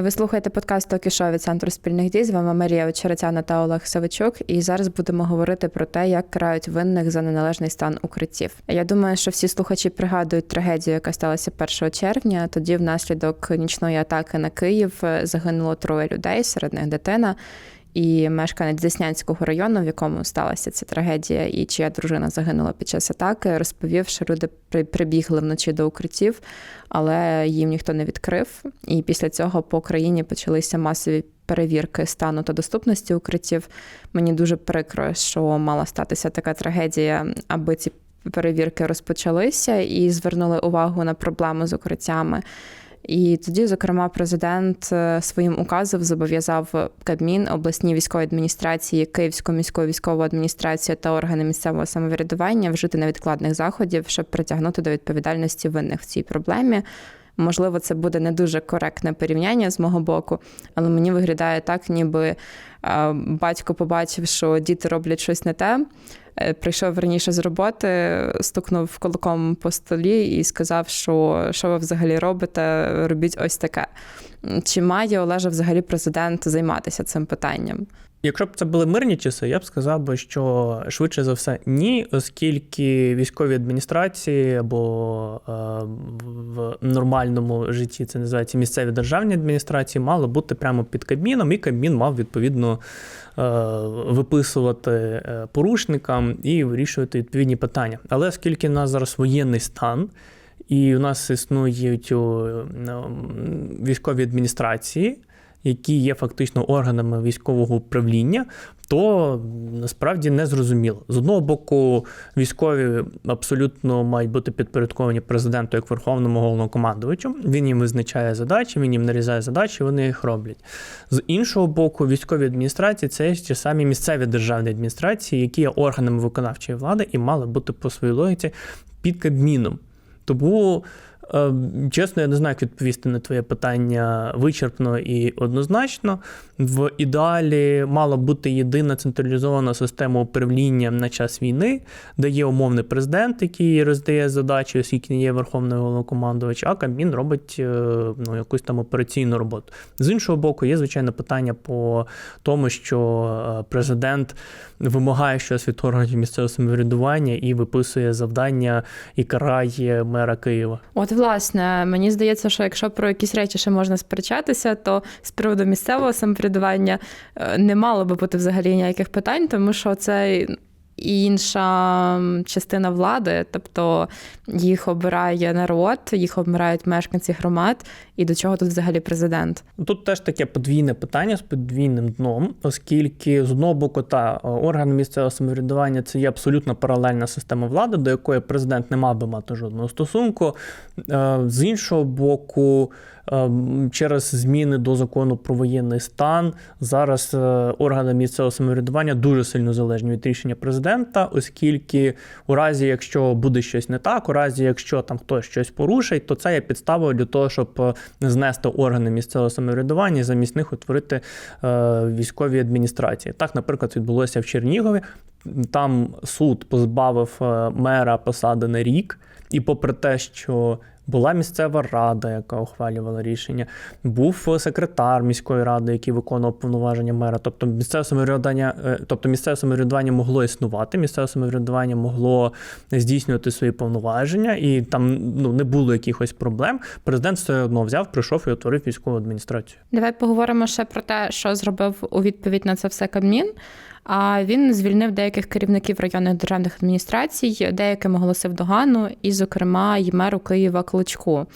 Ви слухаєте подкаст Токішо від центру спільних дій. З вами Марія Очеретяна та Олег Савичук. І зараз будемо говорити про те, як карають винних за неналежний стан укриттів. Я думаю, що всі слухачі пригадують трагедію, яка сталася 1 червня. Тоді, внаслідок нічної атаки на Київ, загинуло троє людей, серед них дитина. І мешканець Деснянського району, в якому сталася ця трагедія, і чия дружина загинула під час атаки, розповів, що люди прибігли вночі до укриттів, але їм ніхто не відкрив. І після цього по країні почалися масові перевірки стану та доступності укриттів. Мені дуже прикро, що мала статися така трагедія, аби ці перевірки розпочалися і звернули увагу на проблему з укриттями. І тоді, зокрема, президент е, своїм указом зобов'язав Кабмін, обласні військові адміністрації, Київську міську військову адміністрацію та органи місцевого самоврядування вжити невідкладних заходів, щоб притягнути до відповідальності винних в цій проблемі. Можливо, це буде не дуже коректне порівняння з мого боку, але мені виглядає так, ніби е, батько побачив, що діти роблять щось не те. Е, прийшов раніше з роботи, стукнув кулаком по столі і сказав, що що ви взагалі робите, робіть ось таке. Чи має Олежа взагалі президент займатися цим питанням? Якщо б це були мирні часи, я б сказав би, що швидше за все ні, оскільки військові адміністрації або е, в нормальному житті це називається місцеві державні адміністрації, мали бути прямо під Кабміном, і Кабмін мав відповідно е, виписувати е, порушникам і вирішувати відповідні питання. Але оскільки в нас зараз воєнний стан. І у нас існують військові адміністрації, які є фактично органами військового управління, то насправді не зрозуміло. З одного боку, військові абсолютно мають бути підпорядковані президенту як верховному головнокомандувачу. Він їм визначає задачі, він їм нарізає задачі, вони їх роблять. З іншого боку, військові адміністрації це ті самі місцеві державні адміністрації, які є органами виконавчої влади і мали бути по своїй логіці під Кабміном. Тому чесно, я не знаю, як відповісти на твоє питання вичерпно і однозначно. В ідеалі мала бути єдина централізована система управління на час війни, де є умовний президент, який роздає задачі, оскільки не є верховний головнокомандувач, а Кабмін робить е, ну, якусь там операційну роботу. З іншого боку, є звичайно питання по тому, що е, президент вимагає щось від органів місцевого самоврядування і виписує завдання і карає мера Києва. От власне, мені здається, що якщо про якісь речі ще можна сперечатися, то з приводу місцевого самоврядування е, не мало би бути взагалі ніяких питань, тому що це інша частина влади, тобто їх обирає народ, їх обирають мешканці громад. І до чого тут взагалі президент? Тут теж таке подвійне питання з подвійним дном, оскільки з одного боку та органи місцевого самоврядування це є абсолютно паралельна система влади, до якої президент не мав би мати жодного стосунку. Е, з іншого боку. Ем, через зміни до закону про воєнний стан зараз е, органи місцевого самоврядування дуже сильно залежні від рішення президента, оскільки у разі, якщо буде щось не так, у разі якщо там хтось щось порушить, то це є підставою для того, щоб е, знести органи місцевого самоврядування і замість них утворити е, військові адміністрації. Так, наприклад, відбулося в Чернігові. Там суд позбавив мера посади на рік, і попри те, що була місцева рада, яка ухвалювала рішення, був секретар міської ради, який виконував повноваження мера. Тобто місцеве самоврядування, е, тобто місцеве самоврядування могло існувати, місцеве самоврядування могло здійснювати свої повноваження, і там ну не було якихось проблем. Президент все одно взяв, прийшов і утворив військову адміністрацію. Давай поговоримо ще про те, що зробив у відповідь на це все Кабмін. А він звільнив деяких керівників районних державних адміністрацій, деяким оголосив догану, і, зокрема, й меру Києва Кличку.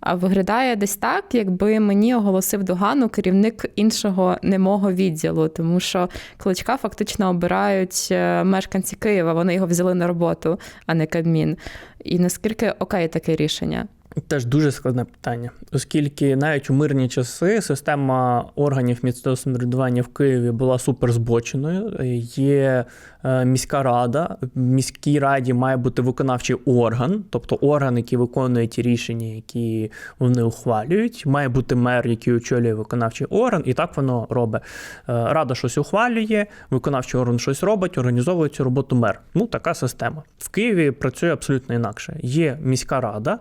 А виглядає десь так, якби мені оголосив догану керівник іншого немого відділу, тому що кличка фактично обирають е, мешканці Києва. Вони його взяли на роботу, а не Кабмін. І наскільки окей таке рішення? Теж дуже складне питання, оскільки навіть у мирні часи система органів місцевого самоврядування в Києві була суперзбоченою. Є е, міська рада, в міській раді має бути виконавчий орган, тобто орган, який виконує ті рішення, які вони ухвалюють. Має бути мер, який очолює виконавчий орган, і так воно робить. Е, рада щось ухвалює, виконавчий орган щось робить, організовує цю роботу мер. Ну така система в Києві працює абсолютно інакше. Є міська рада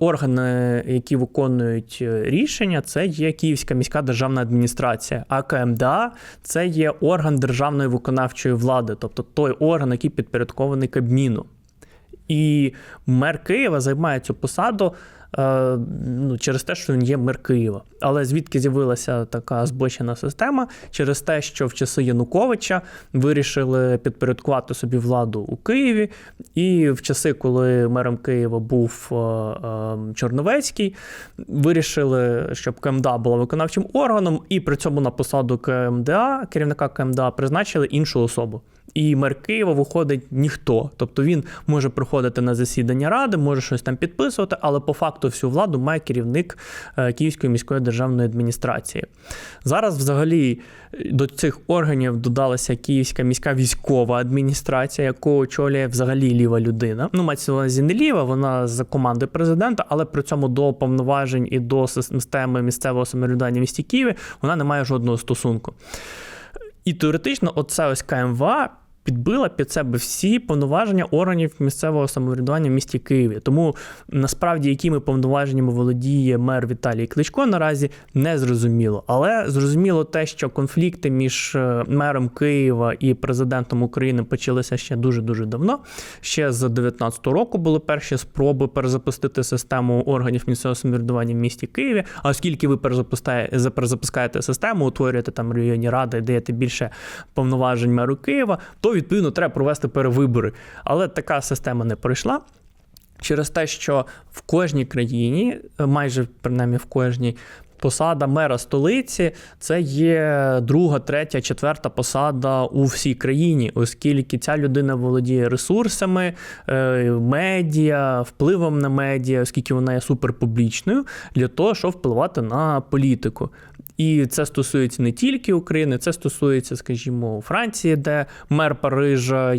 органи, які виконують е, рішення, це є Київська міська державна адміністрація. А КМДА це є орган державної виконавчої влади, тобто той орган, який підпорядкований Кабміну. І мер Києва займає цю посаду ну, через те, що він є мер Києва. Але звідки з'явилася така збочена система? Через те, що в часи Януковича вирішили підпорядкувати собі владу у Києві, і в часи, коли мером Києва був е, е, Чорновецький, вирішили, щоб КМДА була виконавчим органом, і при цьому на посаду КМДА, керівника КМДА, призначили іншу особу. І мер Києва виходить ніхто. Тобто він може приходити на засідання ради, може щось там підписувати, але по факту всю владу має керівник е, Київської міської державної адміністрації. Зараз, взагалі, до цих органів додалася Київська міська військова адміністрація, яку очолює взагалі ліва людина. Ну, мається на увазі не ліва, вона з команди президента, але при цьому до повноважень і до системи місцевого самоврядування в місті Києві вона не має жодного стосунку. І теоретично, оце ось КМВА підбила під себе всі повноваження органів місцевого самоврядування в місті Києві. Тому насправді, якими повноваженнями володіє мер Віталій Кличко, наразі не зрозуміло. Але зрозуміло те, що конфлікти між е, мером Києва і президентом України почалися ще дуже дуже давно. Ще з 19-го року були перші спроби перезапустити систему органів місцевого самоврядування в місті Києві. А оскільки ви перезапускаєте, перезапускаєте систему, утворюєте там районні ради, даєте більше повноважень меру Києва, то відповідно треба провести перевибори. Але така система не пройшла. Через те, що в кожній країні, майже принаймні в кожній, посада мера столиці це є друга, третя, четверта посада у всій країні, оскільки ця людина володіє ресурсами, е, медіа, впливом на медіа, оскільки вона є суперпублічною, для того, щоб впливати на політику. І це стосується не тільки України, це стосується, скажімо, Франції, де мер Парижа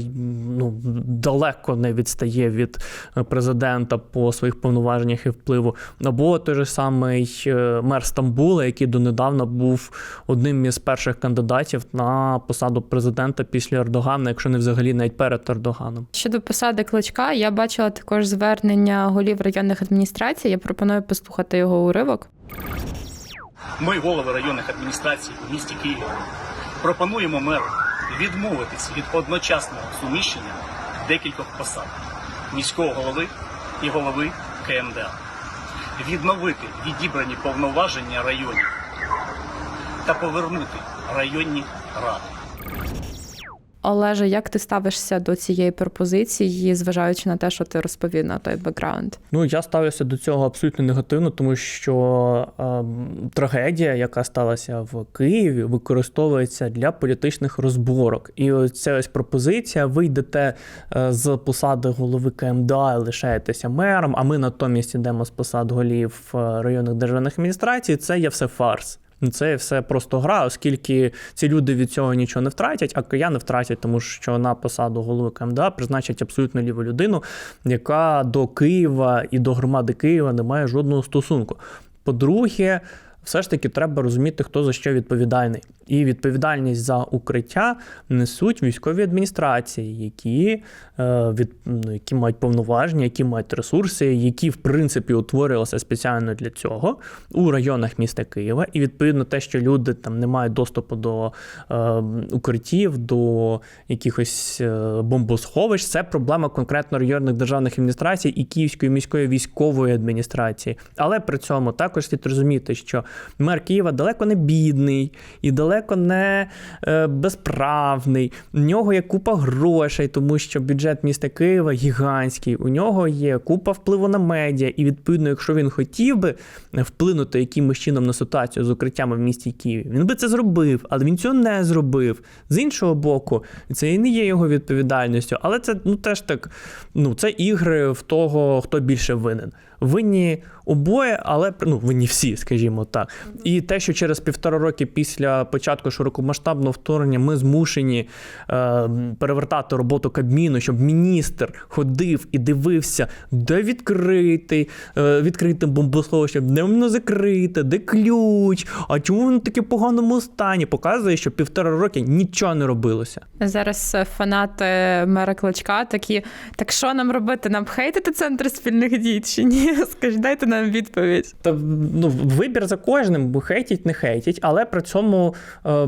ну, далеко не відстає від е, президента по своїх повноваженнях і впливу. Або той же самий е, мер Стамбула, який донедавна був одним із перших кандидатів на посаду президента після Ердогана, якщо не взагалі навіть перед Ердоганом. Щодо посади кличка, я бачила також звернення голів районних адміністрацій. Я пропоную послухати його уривок. Ми, голови районних адміністрацій у місті Києві, пропонуємо меру відмовитись від одночасного суміщення декількох посад міського голови і голови КМДА, відновити відібрані повноваження районів та повернути районні ради. Олеже, як ти ставишся до цієї пропозиції, зважаючи на те, що ти розповів на той бекграунд? Ну, я ставлюся до цього абсолютно негативно, тому що ем, трагедія, яка сталася в Києві, використовується для політичних розборок. І оця ось пропозиція: ви йдете е, з посади голови КМДА, і лишаєтеся мером, а ми натомість йдемо з посад голів е, районних державних адміністрацій. Це є все фарс. Ну, Це все просто гра, оскільки ці люди від цього нічого не втратять, а кияни втратять, тому що на посаду голови КМДА призначать абсолютно ліву людину, яка до Києва і до громади Києва не має жодного стосунку. По-друге, все ж таки треба розуміти, хто за що відповідальний. І відповідальність за укриття несуть військові адміністрації, які, е, від, ну, які мають повноваження, які мають ресурси, які в принципі утворилися спеціально для цього у районах міста Києва. І відповідно те, що люди там не мають доступу до е, укриттів, до якихось е, бомбосховищ, це проблема конкретно районних державних адміністрацій і Київської міської військової адміністрації. Але при цьому також слід розуміти, що мер Києва далеко не бідний і далеко не е, безправний. У нього є купа грошей, тому що бюджет міста Києва гігантський. У нього є купа впливу на медіа, і відповідно, якщо він хотів би вплинути якимось чином на ситуацію з укриттями в місті Києві, він би це зробив, але він цього не зробив. З іншого боку, це і не є його відповідальністю, але це ну теж так. Ну це ігри в того, хто більше винен. Винні обоє, але ну винні всі, скажімо так. І те, що через півтора роки після початку широкомасштабного вторгнення ми змушені е, перевертати роботу Кабміну, щоб міністр ходив і дивився, де відкритий, е, відкрите бомбосховище, де воно закрите, де ключ, а чому воно таке поганому стані? Показує, що півтора роки нічого не робилося. Зараз е, фанати мера кличка такі: так що нам робити? Нам хейтити центр спільних дій чи ні? Скажіть, дайте нам відповідь. Та ну, вибір за кожним, бо хейтіть, не хейтіть, але при цьому, е,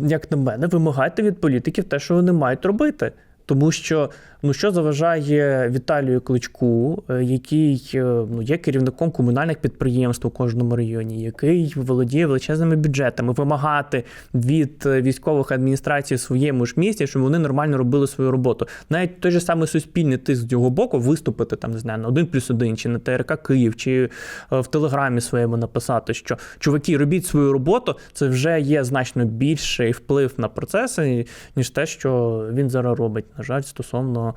як на мене, вимагайте від політиків те, що вони мають робити. Тому що ну що заважає Віталію Кличку, е, який е, ну є керівником комунальних підприємств у кожному районі, який володіє величезними бюджетами, вимагати від е, військових адміністрацій в своєму ж місті, щоб вони нормально робили свою роботу. Навіть той же самий суспільний тиск з його боку виступити там, не знаю, на один плюс один, чи на ТРК Київ, чи в Телеграмі своєму написати, що чуваки, робіть свою роботу, це вже є значно більший вплив на процеси, ніж те, що він зараз робить, на жаль, стосовно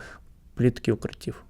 політики укриттів.